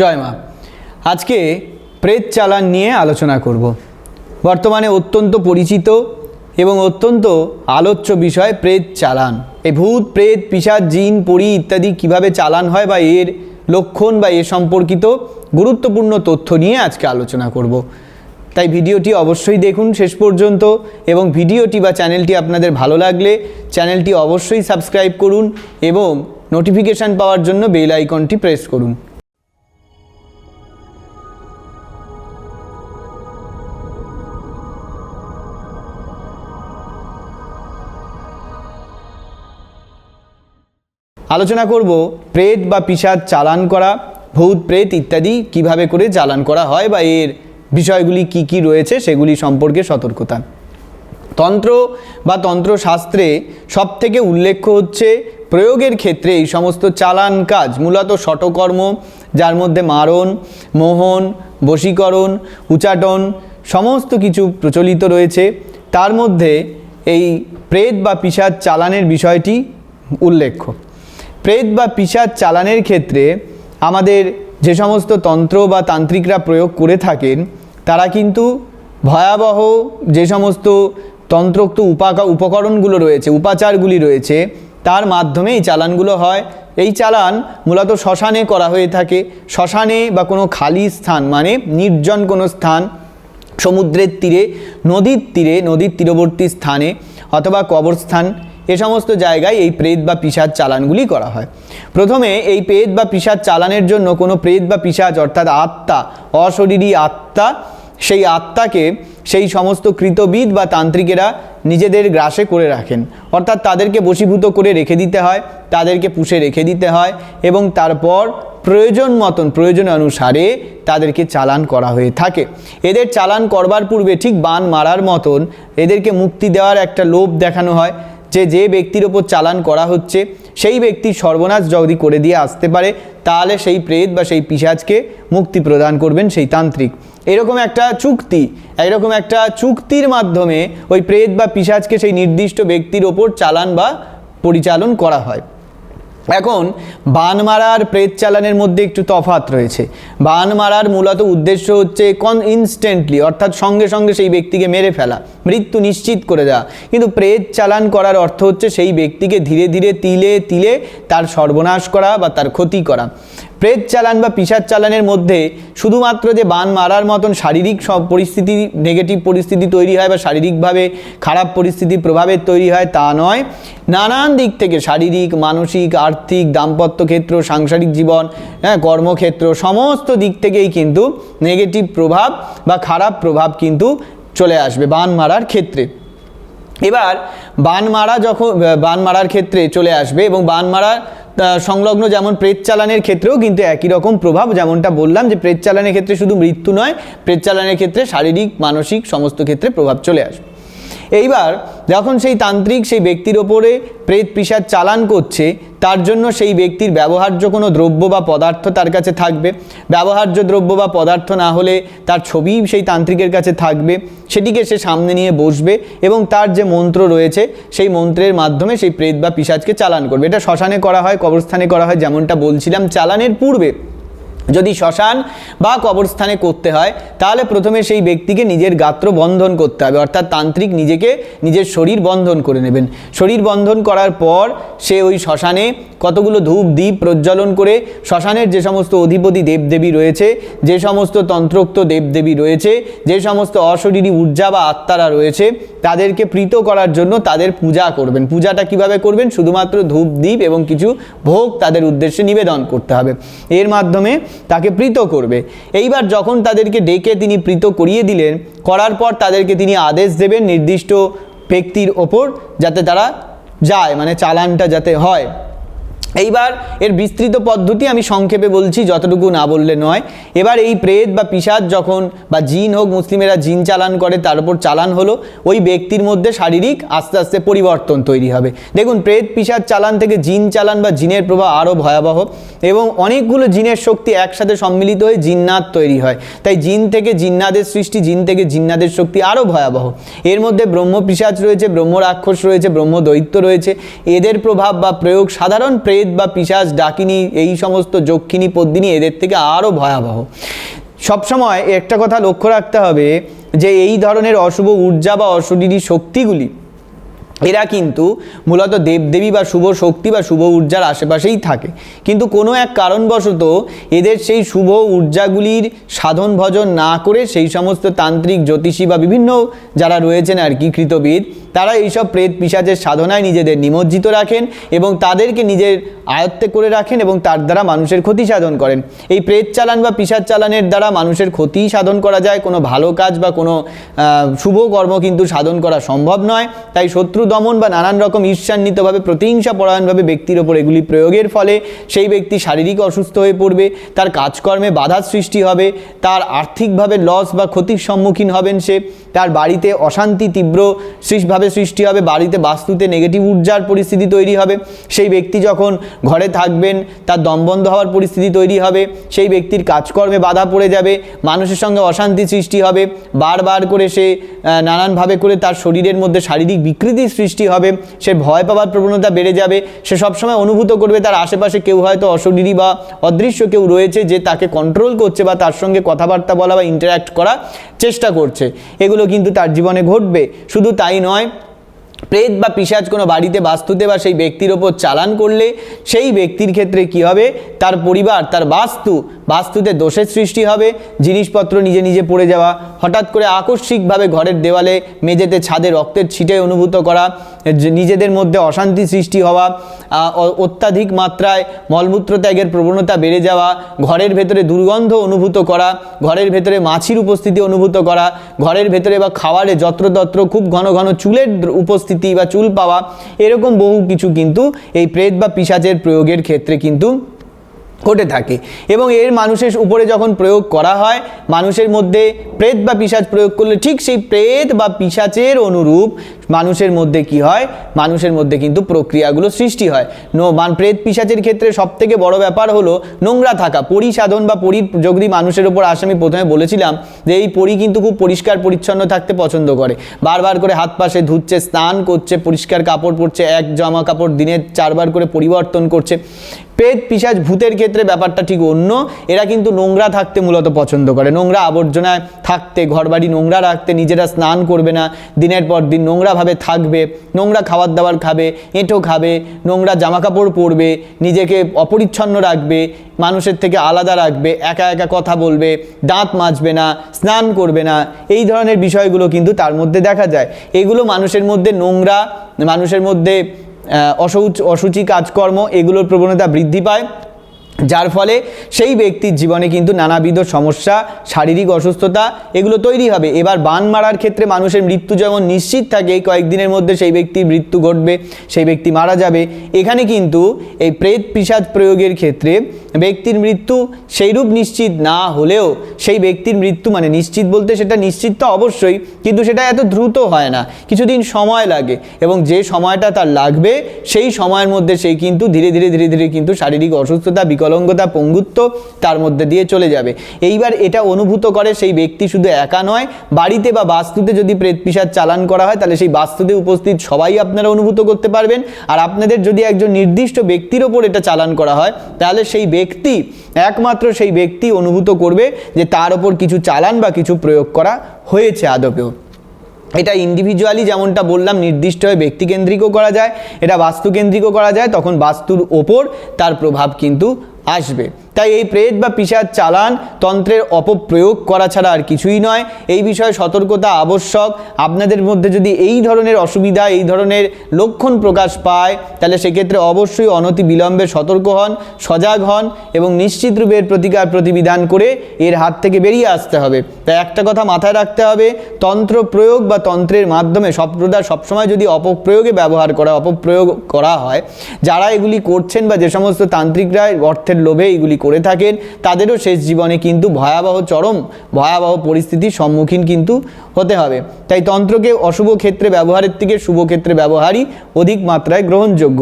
জয় মা। আজকে প্রেত চালান নিয়ে আলোচনা করব। বর্তমানে অত্যন্ত পরিচিত এবং অত্যন্ত আলোচ্য বিষয় প্রেত চালান। এই ভূত, প্রেত পিসাদ জিন, পরি ইত্যাদি কীভাবে চালান হয় বা এর লক্ষণ বা এ সম্পর্কিত গুরুত্বপূর্ণ তথ্য নিয়ে আজকে আলোচনা করব। তাই ভিডিওটি অবশ্যই দেখুন শেষ পর্যন্ত এবং ভিডিওটি বা চ্যানেলটি আপনাদের ভালো লাগলে চ্যানেলটি অবশ্যই সাবস্ক্রাইব করুন এবং নোটিফিকেশান পাওয়ার জন্য বেল আইকনটি প্রেস করুন। আলোচনা করব প্রেত বা পিসাদ চালান করা, ভূত, প্রেত ইত্যাদি কীভাবে করে চালান করা হয় বা এর বিষয়গুলি কি কি রয়েছে সেগুলি সম্পর্কে সতর্কতা। তন্ত্র বা তন্ত্রশাস্ত্রে সব থেকে উল্লেখ্য হচ্ছে প্রয়োগের ক্ষেত্রে এই সমস্ত চালান কাজ মূলত শটকর্ম যার মধ্যে মারণ, মোহন, বশীকরণ, উচাটন সমস্ত কিছু প্রচলিত রয়েছে। তার মধ্যে এই প্রেত বা পিসাদ চালানের বিষয়টি উল্লেখ্য। প্রেত বা পিসাদ চালানের ক্ষেত্রে আমাদের যে সমস্ত তন্ত্র বা তান্ত্রিকরা প্রয়োগ করে থাকেন, তারা কিন্তু ভয়াবহ যে সমস্ত তন্ত্রোক্ত উপাকা, উপকরণগুলো রয়েছে, উপাচারগুলি রয়েছে, তার মাধ্যমে এই চালানগুলো হয়। এই চালান মূলত শ্মশানে করা হয়ে থাকে। শ্মশানে বা কোনো খালি স্থান মানে নির্জন কোনো স্থান সমুদ্রের তীরে, নদীর তীরে, নদীর তীরবর্তী স্থানে অথবা কবরস্থান এ সমস্ত জায়গায় এই প্রেত বা পিসাজ চালানগুলি করা হয়। প্রথমে এই প্রেত বা পিসাজ চালানের জন্য কোনো প্রেত বা পিসাজ অর্থাৎ আত্মা, অশরীরী আত্মা, সেই আত্মাকে সেই সমস্ত কৃতবিদ বা তান্ত্রিকেরা নিজেদের গ্রাসে করে রাখেন। অর্থাৎ তাদেরকে বশীভূত করে রেখে দিতে হয়, তাদেরকে পুষে রেখে দিতে হয় এবং তারপর প্রয়োজন মতন, প্রয়োজন অনুসারে তাদেরকে চালান করা হয়ে থাকে। এদের চালান করবার পূর্বে ঠিক বান মারার মতন এদেরকে মুক্তি দেওয়ার একটা লোভ দেখানো হয়। যে যে ব্যক্তির ওপর চালান করা হচ্ছে, সেই ব্যক্তি সর্বনাশ যদি করে দিয়ে আসতে পারে, তাহলে সেই প্রেত বা সেই পিসাজকে মুক্তি প্রদান করবেন সেই তান্ত্রিক। এরকম একটা চুক্তি, এরকম একটা চুক্তির মাধ্যমে ওই প্রেত বা পিসাজকে সেই নির্দিষ্ট ব্যক্তির ওপর চালান বা পরিচালন করা হয়। এখন বান মারার প্রেত চালানের মধ্যে একটু তফাত রয়েছে। বান মারার মূলত উদ্দেশ্য হচ্ছে কন ইনস্ট্যান্টলি অর্থাৎ সঙ্গে সঙ্গে সেই ব্যক্তিকে মেরে ফেলা, মৃত্যু নিশ্চিত করে দেওয়া। কিন্তু প্রেত চালান করার অর্থ হচ্ছে সেই ব্যক্তিকে ধীরে ধীরে তিলে তিলে তার সর্বনাশ করা বা তার ক্ষতি করা। প্রেত চালান বা পিসার চালানের মধ্যে শুধুমাত্র যে বান মারার মতন শারীরিক সব পরিস্থিতি নেগেটিভ পরিস্থিতি তৈরি হয় বা শারীরিকভাবে খারাপ পরিস্থিতির প্রভাবের তৈরি হয় তা নয়। নানান দিক থেকে শারীরিক, মানসিক, আর্থিক, দাম্পত্য ক্ষেত্র, সাংসারিক জীবন হ্যাঁ কর্মক্ষেত্র সমস্ত দিক থেকেই কিন্তু নেগেটিভ প্রভাব বা খারাপ প্রভাব কিন্তু চলে আসবে বান মারার ক্ষেত্রে। এবার বান মারা যখন, বান মারার ক্ষেত্রে চলে আসবে এবং বান মারার সংলগ্ন যেমন প্রেত চালানের ক্ষেত্রেও কিন্তু একই রকম প্রভাব, যেমনটা বললাম যে প্রেত চালানের ক্ষেত্রে শুধু মৃত্যু নয়, প্রেত চালানের ক্ষেত্রে শারীরিক, মানসিক সমস্ত ক্ষেত্রে প্রভাব চলে আসবে। এইবার যখন সেই তান্ত্রিক সেই ব্যক্তির ওপরে প্রেত পিসার চালান করছে তার জন্য সেই ব্যক্তির ব্যবহার্য কোনো দ্রব্য বা পদার্থ তার কাছে থাকবে। ব্যবহার্য দ্রব্য বা পদার্থ না হলে তার ছবি সেই তান্ত্রিকের কাছে থাকবে। সেটিকে সে সামনে নিয়ে বসবে এবং তার যে মন্ত্র রয়েছে, সেই মন্ত্রের মাধ্যমে সেই প্রেত বা পিসাজকে চালান করবে। এটা শ্মশানে করা হয়, কবরস্থানে করা হয়, যেমনটা বলছিলাম, চালানের পূর্বে। যদি শ্মশান বা কবরস্থানে করতে হয়, তাহলে প্রথমে সেই ব্যক্তিকে নিজের গাত্র বন্ধন করতে হবে। অর্থাৎ তান্ত্রিক নিজেকে নিজের শরীর বন্ধন করে নেবেন। শরীর বন্ধন করার পর সে ওই শ্মশানে কতগুলো ধূপ দ্বীপ প্রজ্বলন করে শ্মশানের যে সমস্ত অধিপতি দেবদেবী রয়েছে, যে সমস্ত তন্ত্রোক্ত দেবদেবী রয়েছে, যে সমস্ত অশরীরী ঊর্জা বা আত্মারা রয়েছে, তাদেরকে প্রীত করার জন্য তাদের পূজা করবেন। পূজাটা কীভাবে করবেন? শুধুমাত্র ধূপ দ্বীপ এবং কিছু ভোগ তাদের উদ্দেশ্যে নিবেদন করতে হবে। এর মাধ্যমে তাকে প্রীত করবে। এইবার যখন তাদেরকে ডেকে তিনি প্রীত করিয়ে দিলেন, করার পর তাদেরকে তিনি আদেশ দেবেন নির্দিষ্ট ব্যক্তির ওপর যাতে তারা যায় মানে চালানটা যাতে হয়। এইবার এর বিস্তৃত পদ্ধতি আমি সংক্ষেপে বলছি, যতটুকু না বললে নয়। এবার এই প্রেত বা পিসাদ যখন বা জিন হোক, মুসলিমেরা জিন চালান করে, তার উপর চালান হলো, ওই ব্যক্তির মধ্যে শারীরিক আস্তে আস্তে পরিবর্তন তৈরি হবে। দেখুন, প্রেত পিসাদ চালান থেকে জিন চালান বা জিনের প্রভাব আরও ভয়াবহ এবং অনেকগুলো জিনের শক্তি একসাথে সম্মিলিত হয়ে জিন্নাত তৈরি হয়। তাই জিন থেকে জিন্নাদের সৃষ্টি, জিন থেকে জিন্নাদের শক্তি আরও ভয়াবহ। এর মধ্যে ব্রহ্ম পিসাচ রয়েছে, ব্রহ্ম রাক্ষস রয়েছে, ব্রহ্ম দৈত্য রয়েছে। এদের প্রভাব বা প্রয়োগ সাধারণ প্রেত প্রেত বা পিসাজ ডাকিনি, এই সমস্ত যক্ষিণী, পদ্মিনী এদের থেকে আরও ভয়াবহ। সবসময় একটা কথা লক্ষ্য রাখতে হবে যে এই ধরনের অশুভ ঊর্জা বা অশরীরী শক্তিগুলি এরা কিন্তু মূলত দেবদেবী বা শুভ শক্তি বা শুভ ঊর্জার আশেপাশেই থাকে। কিন্তু কোনো এক কারণবশত এদের সেই শুভ ঊর্জাগুলির সাধন ভজন না করে সেই সমস্ত তান্ত্রিক, জ্যোতিষী বা বিভিন্ন যারা রয়েছেন আর কি কৃতবিদ, তারা এইসব প্রেত পিসাচের সাধনায় নিজেদের নিমজ্জিত রাখেন এবং তাদেরকে নিজের আয়ত্তে করে রাখেন এবং তার দ্বারা মানুষের ক্ষতি সাধন করেন। এই প্রেত চালান বা পিসাচ চালানের দ্বারা মানুষের ক্ষতি সাধন করা যায়, কোনো ভালো কাজ বা কোনো শুভ কর্ম কিন্তু সাধন করা সম্ভব নয়। তাই শত্রু দমন বা নানান রকম ঈর্ষান্বিতভাবে, প্রতিহিংসা পরায়ণভাবে ব্যক্তির ওপর এগুলি প্রয়োগের ফলে সেই ব্যক্তি শারীরিক অসুস্থ হয়ে পড়বে, তার কাজকর্মে বাধার সৃষ্টি হবে, তার আর্থিকভাবে লস বা ক্ষতির সম্মুখীন হবেন সে, তার বাড়িতে অশান্তি তীব্র সৃষ্টিভাবে সৃষ্টি হবে, বাড়িতে বাস্তুতে নেগেটিভ ঊর্জার পরিস্থিতি তৈরি হবে, সেই ব্যক্তি যখন ঘরে থাকবেন, তার দমবন্ধ হওয়ার পরিস্থিতি তৈরি হবে, সেই ব্যক্তির কাজকর্মে বাধা পড়ে যাবে, মানুষের সঙ্গে অশান্তি সৃষ্টি হবে, বারবার করে সে নানানভাবে করে তার শরীরের মধ্যে শারীরিক বিকৃতির সৃষ্টি হবে, সে ভয় পাওয়ার প্রবণতা বেড়ে যাবে, সে সবসময় অনুভূত করবে তার আশেপাশে কেউ হয়তো অশরীরী বা অদৃশ্য কেউ রয়েছে যে তাকে কন্ট্রোল করছে বা তার সঙ্গে কথাবার্তা বলা বা ইন্টারাক্ট করার চেষ্টা করছে। এগুলো কিন্তু তার জীবনে ঘটবে। শুধু তাই নয় প্রেত বা পিসাজ কোনো বাড়িতে বাস্তুতে বা সেই ব্যক্তির ওপর চালান করলে সেই ব্যক্তির ক্ষেত্রে কি হবে? তার পরিবার, তার বাস্তু, বাস্তুতে দোষের সৃষ্টি হবে, জিনিসপত্র নিজে নিজে পড়ে যাওয়া, হঠাৎ করে আকস্মিকভাবে ঘরের দেওয়ালে মেঝেতে ছাদে রক্তের ছিটে অনুভূত করা নিজেদের মধ্যে অশান্তি সৃষ্টি হওয়া অত্যাধিক মাত্রায় মলমূত্র ত্যাগের প্রবণতা বেড়ে যাওয়া, ঘরের ভেতরে দুর্গন্ধ অনুভূত করা, ঘরের ভেতরে মাছির উপস্থিতি অনুভূত করা, ঘরের ভেতরে বা খাবারে যত্রতত্র খুব ঘন ঘন চুলের দ্র- উপস্থিতি বা চুল পাওয়া, এরকম বহু কিছু কিন্তু এই প্রেত বা পিসাচের প্রয়োগের ক্ষেত্রে কিন্তু ঘটে থাকে। এবং এর মানুষের উপরে যখন প্রয়োগ করা হয়, মানুষের মধ্যে প্রেত বা পিসাচ প্রয়োগ করলে ঠিক সেই প্রেত বা পিসাচের অনুরূপ মানুষের মধ্যে কি হয়? মানুষের মধ্যে কিন্তু প্রক্রিয়াগুলো সৃষ্টি হয়। নো, মান, প্রেত পিসাচের ক্ষেত্রে সব থেকে বড় ব্যাপার হলো নোংরা থাকা। পরিসাধন বা পরি যদি মানুষের উপর আসে আমি প্রথমে বলেছিলাম যে এই পরি কিন্তু খুব পরিষ্কার, পরিচ্ছন্ন থাকতে পছন্দ করে। বারবার করে হাত পাশে ধুচ্ছে, স্নান করছে, পরিষ্কার কাপড় পরছে, এক জামা কাপড় দিনে চারবার করে পরিবর্তন করছে। পেট পিসাজ ভূতের ক্ষেত্রে ব্যাপারটা ঠিক অন্য। এরা কিন্তু নোংরা থাকতে মূলত পছন্দ করে। নোংরা আবর্জনায় থাকতে, ঘরবাড়ি নোংরা রাখতে নিজেরা স্নান করবে না। দিনের পর দিন নোংরাভাবে থাকবে, নোংরা খাবার দাবার খাবে, এঁটো খাবে, নোংরা জামাকাপড় পরবে, নিজেকে অপরিচ্ছন্ন রাখবে, মানুষের থেকে আলাদা রাখবে, একা একা কথা বলবে, দাঁত মাজবে না, স্নান করবে না। এই ধরনের বিষয়গুলো কিন্তু তার মধ্যে দেখা যায়। এগুলো মানুষের মধ্যে নোংরা, মানুষের মধ্যে অশৌচ অসুচি কাজকর্ম এগুলোর প্রবণতা বৃদ্ধি পায়। যার ফলে সেই ব্যক্তির জীবনে কিন্তু নানাবিধ সমস্যা, শারীরিক অসুস্থতা, এগুলো তৈরি হবে। এবার বান মারার ক্ষেত্রে মানুষের মৃত্যু যেমন নিশ্চিত থাকে, কয়েকদিনের মধ্যে সেই ব্যক্তির মৃত্যু ঘটবে, সেই ব্যক্তি মারা যাবে। এখানে কিন্তু এই প্রেত পিসাদ প্রয়োগের ক্ষেত্রে ব্যক্তির মৃত্যু সেইরূপ নিশ্চিত না হলেও সেই ব্যক্তির মৃত্যু মানে নিশ্চিত বলতে সেটা নিশ্চিত তো অবশ্যই, কিন্তু সেটা এত দ্রুত হয় না। কিছুদিন সময় লাগে এবং যে সময়টা তার লাগবে, সেই সময়ের মধ্যে সেই কিন্তু ধীরে ধীরে ধীরে ধীরে কিন্তু শারীরিক অসুস্থতা বিকলঙ্গতা, পঙ্গুত্ব তার মধ্যে দিয়ে চলে যাবে। এইবার এটা অনুভূত করে সেই ব্যক্তি শুধু একা নয়, বাড়িতে বা বাস্তুতে যদি প্রেত পিসার চালান করা হয়, তাহলে সেই বাস্তুতে উপস্থিত সবাই আপনারা অনুভূত করতে পারবেন। আর আপনাদের যদি একজন নির্দিষ্ট ব্যক্তির ওপর এটা চালান করা হয়, তাহলে সেই ব্যক্তি, একমাত্র সেই ব্যক্তি অনুভূত করবে যে তার ওপর কিছু চালান বা কিছু প্রয়োগ করা হয়েছে আদপেও। এটা ইন্ডিভিজুয়ালি যেমনটা বললাম, নির্দিষ্ট হয়ে ব্যক্তিকেন্দ্রিকও করা যায়, এটা বাস্তুকেন্দ্রিকও করা যায়, তখন বাস্তুর ওপর তার প্রভাব কিন্তু আসবে। তাই এই প্রেত বা পিসার চালান তন্ত্রের অপপ্রয়োগ করা ছাড়া আর কিছুই নয়। এই বিষয়ে সতর্কতা আবশ্যক। আপনাদের মধ্যে যদি এই ধরনের অসুবিধা, এই ধরনের লক্ষণ প্রকাশ পায়, তাহলে সেক্ষেত্রে অবশ্যই অনতি বিলম্বে সতর্ক হন, সজাগ হন এবং নিশ্চিত রূপে প্রতিকার প্রতিবিধান করে এর হাত থেকে বেরিয়ে আসতে হবে। তাই একটা কথা মাথায় রাখতে হবে, তন্ত্র প্রয়োগ বা তন্ত্রের মাধ্যমে সম্প্রদায় সবসময় যদি অপপ্রয়োগে ব্যবহার করা, অপপ্রয়োগ করা হয়, যারা এগুলি করছেন বা যে সমস্ত তান্ত্রিকরা অর্থের লোভে এগুলি করে থাকেন, তাদেরও শেষ জীবনে কিন্তু ভয়াবহ চরম, ভয়াবহ পরিস্থিতির সম্মুখীন কিন্তু হতে হবে। তাই তন্ত্রকে অশুভ ক্ষেত্রে ব্যবহারের থেকে শুভ ক্ষেত্রে ব্যবহারই অধিক মাত্রায় গ্রহণযোগ্য।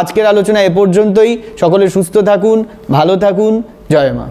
আজকের আলোচনা এ পর্যন্তই। সকলে সুস্থ থাকুন, ভালো থাকুন। জয় মা।